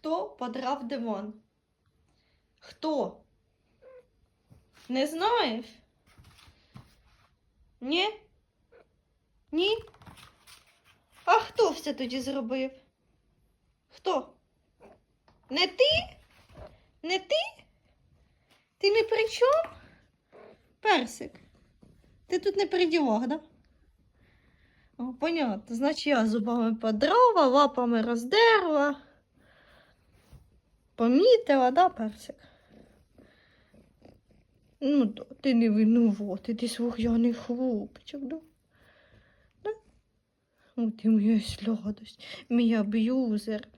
Хто подрав диван? Хто? Не знаєш? Ні? Ні? А хто все тоді зробив? Хто? Не ти? Не ти? Ти не при чому? Персик. Ти тут не при ділах, да? О, понятно. Значить, я зубами подрала, лапами роздерла. Помітила, да, персик? Ну, да, ти не винуватий, ти слухняний хлопчик, да? да? О, ти моя сладость, мій аб'юзер.